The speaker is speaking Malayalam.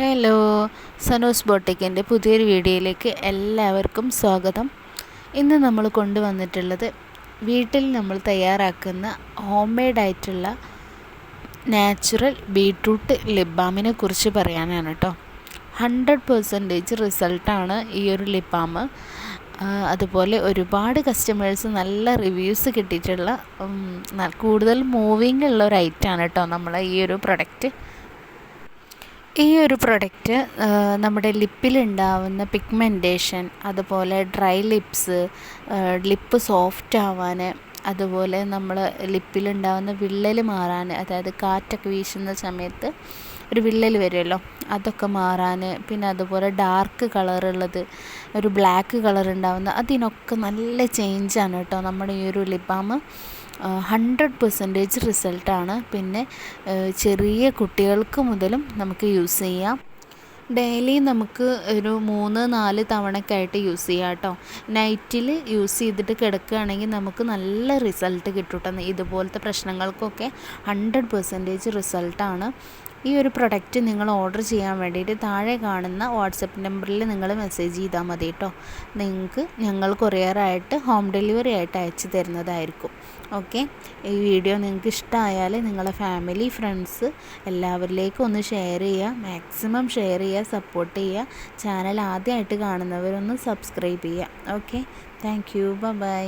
ഹലോ സനോസ് ബോട്ടിക്കിന്റെ പുതിയൊരു വീഡിയോയിലേക്ക് എല്ലാവർക്കും സ്വാഗതം. ഇന്ന് നമ്മൾ കൊണ്ടുവന്നിട്ടുള്ളത് വീട്ടിൽ നമ്മൾ തയ്യാറാക്കുന്ന ഹോം മെയ്ഡ് ആയിട്ടുള്ള നാച്ചുറൽ ബീട്രൂട്ട് ലിബാമിനെ കുറിച്ച് പറയാനാണ് കേട്ടോ. ഹൺഡ്രഡ് പെർസെന്റേജ് റിസൾട്ടാണ് ഈ ഒരു ലിബാം അതുപോലെ ഒരുപാട് കസ്റ്റമേഴ്സ് നല്ല റിവ്യൂസ് കിട്ടിയിട്ടുള്ള കൂടുതൽ മൂവിങ് ഉള്ള ഒരു ഐറ്റമാണ് കേട്ടോ നമ്മളെ ഈ ഒരു പ്രൊഡക്റ്റ്. ഈ ഒരു പ്രൊഡക്റ്റ് നമ്മുടെ ലിപ്പിലുണ്ടാവുന്ന പിഗ്മെന്റേഷൻ അതുപോലെ ഡ്രൈ ലിപ്സ് ലിപ്പ് സോഫ്റ്റ് ആവാൻ അതുപോലെ നമ്മൾ ലിപ്പിലുണ്ടാവുന്ന വിള്ളൽ മാറാൻ അതായത് കാറ്റൊക്കെ വീശുന്ന സമയത്ത് ഒരു വിള്ളൽ വരുമല്ലോ അതൊക്കെ മാറാൻ പിന്നെ അതുപോലെ ഡാർക്ക് കളറുള്ളത് ഒരു ബ്ലാക്ക് കളർ ഉണ്ടാവുന്ന അതിനൊക്കെ നല്ല ചേഞ്ചാണ് കേട്ടോ നമ്മുടെ ഈ ഒരു ലിബാം ഹൺഡ്രഡ് പെർസെന്റേജ് റിസൾട്ടാണ് പിന്നെ ചെറിയ കുട്ടികൾക്ക് മുതലും നമുക്ക് യൂസ് ചെയ്യാം. ഡെയിലി നമുക്ക് ഒരു മൂന്ന് നാല് തവണക്കായിട്ട് യൂസ് ചെയ്യാം കേട്ടോ. നൈറ്റിൽ യൂസ് ചെയ്തിട്ട് കിടക്കുകയാണെങ്കിൽ നമുക്ക് നല്ല റിസൾട്ട് കിട്ടും ഇതുപോലത്തെ പ്രശ്നങ്ങൾക്കൊക്കെ ഹൺഡ്രഡ് പെർസെന്റേജ് റിസൾട്ടാണ് ഈ ഒരു പ്രൊഡക്റ്റ് നിങ്ങൾ ഓർഡർ ചെയ്യാൻ വേണ്ടിയിട്ട് താഴെ കാണുന്ന വാട്സപ്പ് നമ്പറിൽ നിങ്ങൾ മെസ്സേജ് ചെയ്താൽ മതി കേട്ടോ നിങ്ങൾക്ക് ഞങ്ങൾ കൊറിയറായിട്ട് ഹോം ഡെലിവറി ആയിട്ട് അയച്ചു തരുന്നതായിരിക്കും. ഓക്കെ ഈ വീഡിയോ നിങ്ങൾക്ക് ഇഷ്ടമായാൽ നിങ്ങളെ ഫാമിലി ഫ്രണ്ട്സ് എല്ലാവരിലേക്കും ഒന്ന് ഷെയർ ചെയ്യുക. മാക്സിമം ഷെയർ ചെയ്യുക സപ്പോർട്ട് ചെയ്യുക. ചാനൽ ആദ്യമായിട്ട് കാണുന്നവരൊന്ന് സബ്സ്ക്രൈബ് ചെയ്യുക. Okay thank you bye